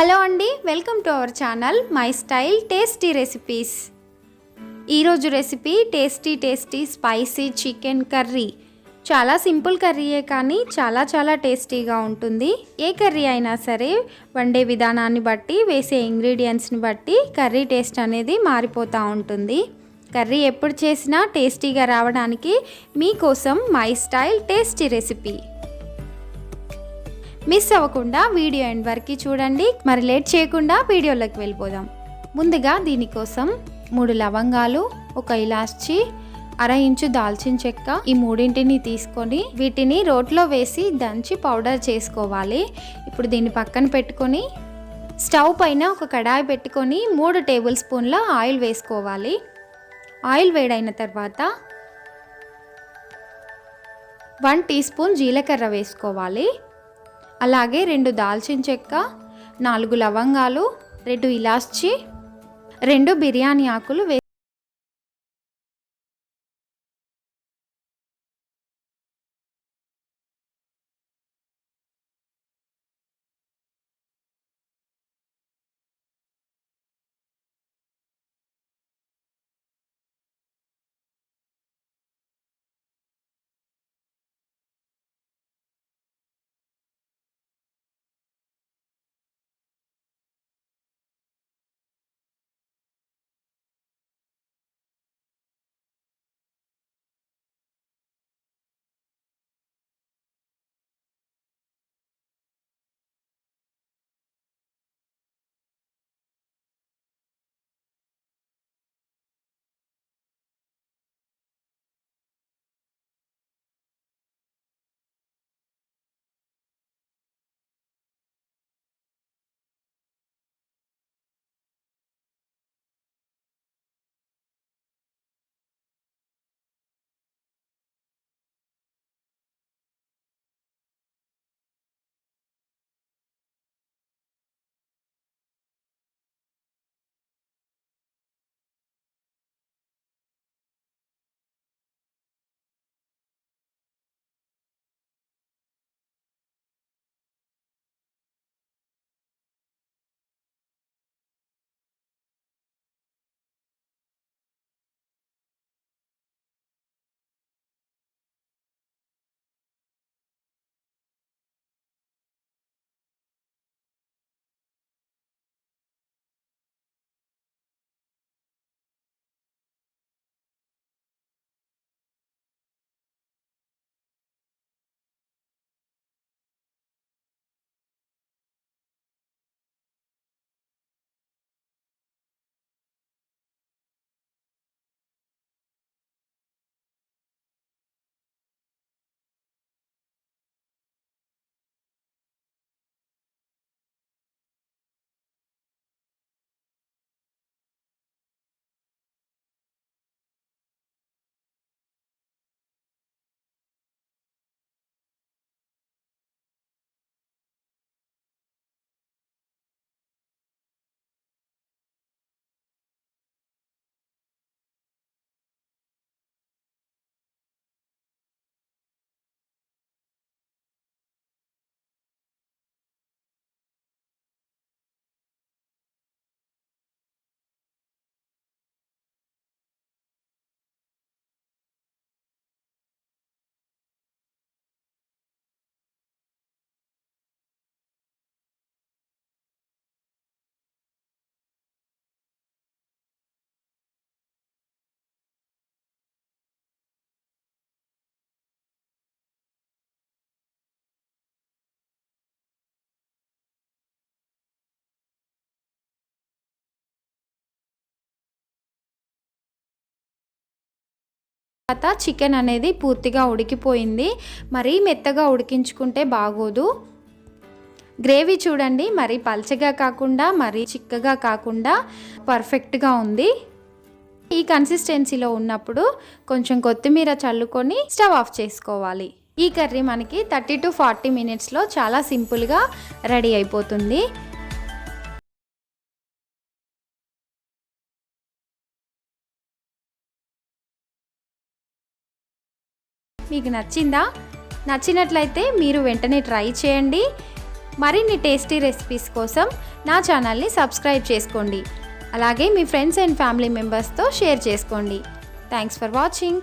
Hello అండి welcome to our channel my style tasty recipes. ఈరోజు recipe tasty tasty spicy chicken curry. చాలా simple కర్రీయే కానీ చాలా చాలా టేస్టీగా ఉంటుంది. ఏ కర్రీ అయినా సరే వండే విధానాన్ని బట్టి వేసే ఇంగ్రీడియంట్స్ని బట్టి కర్రీ టేస్ట్ అనేది మారిపోతూ ఉంటుంది. కర్రీ ఎప్పుడు చేసినా టేస్టీగా రావడానికి మీకోసం my style tasty recipe. Miss అవ్వకుండా వీడియో ఎండ్ వరకు చూడండి. మరి లేట్ చేయకుండా వీడియోలోకి వెళ్ళిపోదాం. ముందుగా దీనికోసం మూడు లవంగాలు ఒక ఇలాచి అర ఇంచు దాల్చిన చెక్క ఈ మూడింటిని తీసుకొని వీటిని రోట్లో వేసి దంచి పౌడర్ చేసుకోవాలి. ఇప్పుడు దీన్ని పక్కన పెట్టుకొని స్టవ్ పైన ఒక కడాయి పెట్టుకొని మూడు టేబుల్ స్పూన్ల ఆయిల్ వేసుకోవాలి. ఆయిల్ వేడైన తర్వాత వన్ టీ స్పూన్ జీలకర్ర వేసుకోవాలి. అలాగే రెండు దాల్చిన చెక్క నాలుగు లవంగాలు రెండు ఇలాచి రెండు బిర్యానీ ఆకులు తర్వాత చికెన్ అనేది పూర్తిగా ఉడికిపోయింది. మరీ మెత్తగా ఉడికించుకుంటే బాగోదు. గ్రేవీ చూడండి. మరి పల్చగా కాకుండా మరీ చిక్కగా కాకుండా పర్ఫెక్ట్గా ఉంది. ఈ కన్సిస్టెన్సీలో ఉన్నప్పుడు కొంచెం కొత్తిమీర చల్లుకొని స్టవ్ ఆఫ్ చేసుకోవాలి. ఈ కర్రీ మనకి థర్టీ టు ఫార్టీ మినిట్స్లో చాలా సింపుల్గా రెడీ అయిపోతుంది. మీకు నచ్చిందా? నచ్చినట్లయితే మీరు వెంటనే ట్రై చేయండి. మరిన్ని టేస్టీ రెసిపీస్ కోసం నా ఛానల్ని సబ్స్క్రైబ్ చేసుకోండి. అలాగే మీ ఫ్రెండ్స్ అండ్ ఫ్యామిలీ మెంబర్స్తో షేర్ చేసుకోండి. Thanks for watching.